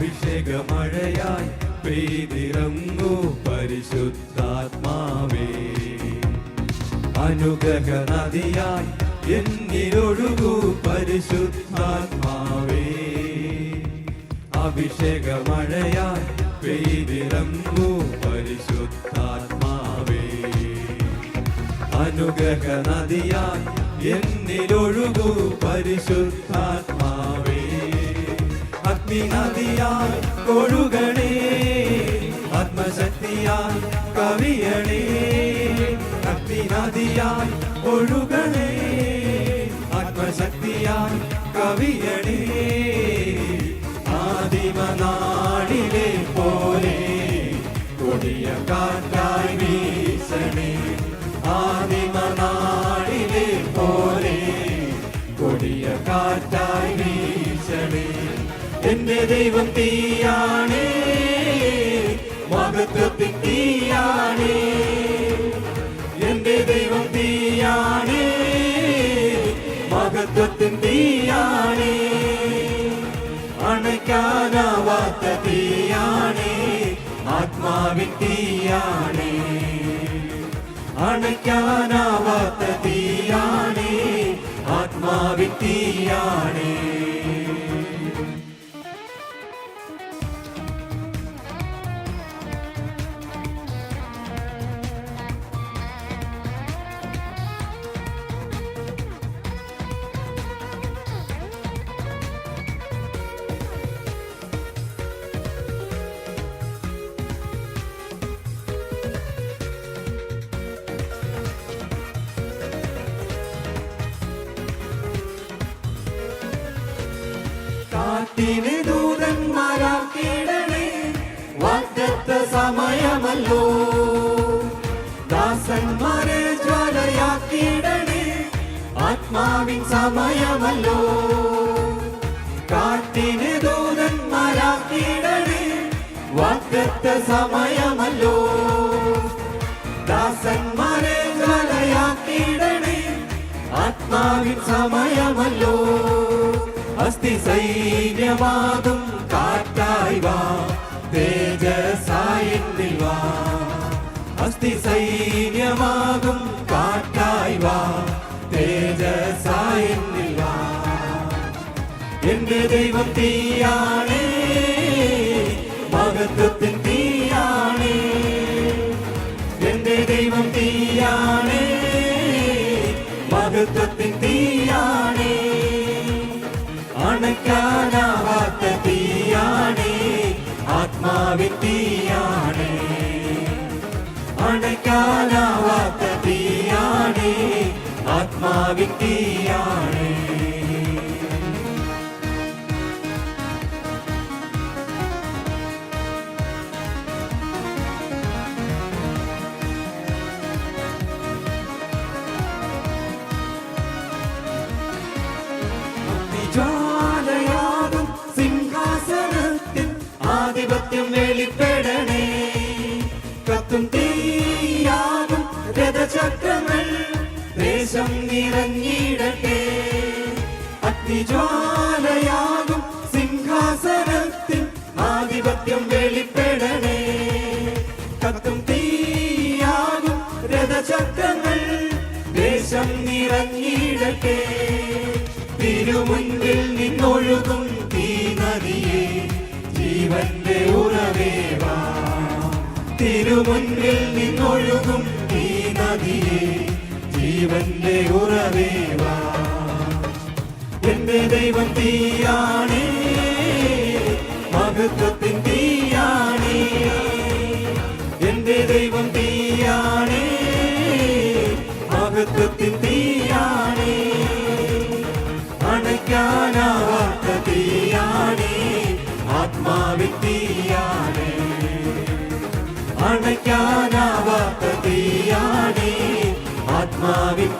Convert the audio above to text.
അഭിഷേകമഴയായി പെയ്തിറങ്ങൂ പരിശുദ്ധാത്മാവേ. അനുഗ്രഹ നദിയായി എന്നിലൊഴുകൂ പരിശുദ്ധാത്മാവേ. അഭിഷേകമഴയായി പെയ്തിറങ്ങൂ പരിശുദ്ധാത്മാവേ. അനുഗ്രഹ നദിയായി എന്നിലൊഴുകൂ പരിശുദ്ധാത്മാവേ അഗ്നി കൊഴുകണേ ആത്മശക്തിയായി കവിയണേ. അഗ്നി നദിയായി ഒഴുകണേ ആത്മശക്തിയായി കവിയണേ. ആദിമനാടിലെ പോലെ കൊടിയ കാറ്റായി എന്റെ ദൈവം തീയാണേ. മഹത്വത്തിൻ തീയാണേ എന്റെ ദൈവം തീയാണേ. മകത്വത്തിൻ തീയാണേ അണയ്ക്കാനാവാത്ത തീയാണേ. ആത്മാവിൻ തീയാണേ. അണയ്ക്കാനാവാത്ത തീയാണേ. ആത്മാവിൻ തീയാണേ. കാട്ടിന് ദൂതന്മാരാക്കിയിടണേ വാഗ്ദത്ത സമയമല്ലോ. ദാസന്മാരെ ജ്വാലയാക്കിയിടണേ ആത്മാവിൻ സമയമല്ലോ. കാട്ടിന് ദൂതന്മാരാക്കിയിടണേ വാഗ്ദത്ത സമയമല്ലോ. ദാസന്മാരെ ജ്വാലയാക്കിയിടണേ ആത്മാവിൻ സമയമല്ലോ. അസ്ഥി സൈന്യവാദം കാറ്റായി വാ തേജസായെന്നിൽ വാ. അസ്തി സൈന്യമാകും കാറ്റായി വാ തേജസായെന്നിൽ വാ. എന്റെ ദൈവം തീയാണേ മഹത്വത്തിൻ തീയാണേ. എന്റെ ദൈവം തീയാണേ മഹത്വത്തിൻ തീയാണേ ആത്മാവിൻ തീയാണേ അണയ്ക്കാനാവാത്ത തീയാണേ ആധിപത്യം വെളിപ്പെടണേ. കത്തും തീയാകും രഥചക്രങ്ങൾ ദേശം നിറഞ്ഞിടട്ടെ. അഗ്നിജ്വാലയാകും സിംഹാസനത്തിൽ ആധിപത്യം വെളിപ്പെടണേ. കത്തും നിന്നൊഴുകും ഈ നദിയെ. ജീവന്റെ ഉറവേവാ എന്റെ ദൈവം തീയാണേ. മഹത്വത്തിൻ തീയാണേ. എന്റെ ദൈവം തീയാണേ. മഹത്വത്തിൻ തീയാണേ. അണയ്ക്കാനാവാത്ത തീയാണേ. ആത്മാവിൻ അണയ്ക്കാനാവാത്ത തീയാണേ. ആത്മാവിൻ